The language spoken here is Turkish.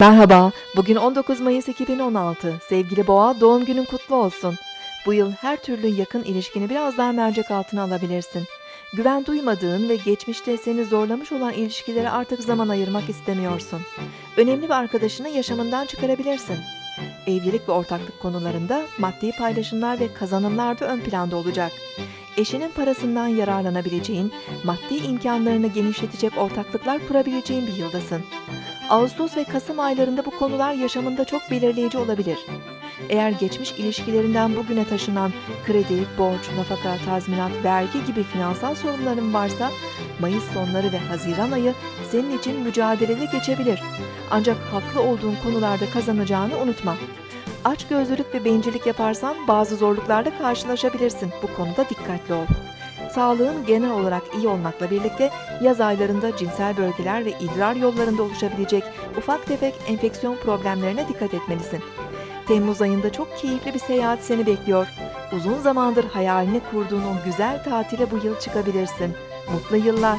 Merhaba, bugün 19 Mayıs 2016. Sevgili Boğa, doğum günün kutlu olsun. Bu yıl her türlü yakın ilişkini biraz daha mercek altına alabilirsin. Güven duymadığın ve geçmişte seni zorlamış olan ilişkilere artık zaman ayırmak istemiyorsun. Önemli bir arkadaşını yaşamından çıkarabilirsin. Evlilik ve ortaklık konularında maddi paylaşımlar ve kazanımlar da ön planda olacak. Eşinin parasından yararlanabileceğin, maddi imkanlarını genişletecek ortaklıklar kurabileceğin bir yıldasın. Ağustos ve Kasım aylarında bu konular yaşamında çok belirleyici olabilir. Eğer geçmiş ilişkilerinden bugüne taşınan kredi, borç, nafaka, tazminat, vergi gibi finansal sorunların varsa Mayıs sonları ve Haziran ayı senin için mücadeleli geçebilir. Ancak haklı olduğun konularda kazanacağını unutma. Açgözlülük ve bencillik yaparsan bazı zorluklarla karşılaşabilirsin. Bu konuda dikkatli ol. Sağlığın genel olarak iyi olmakla birlikte yaz aylarında cinsel bölgeler ve idrar yollarında oluşabilecek ufak tefek enfeksiyon problemlerine dikkat etmelisin. Temmuz ayında çok keyifli bir seyahat seni bekliyor. Uzun zamandır hayalini kurduğun o güzel tatile bu yıl çıkabilirsin. Mutlu yıllar.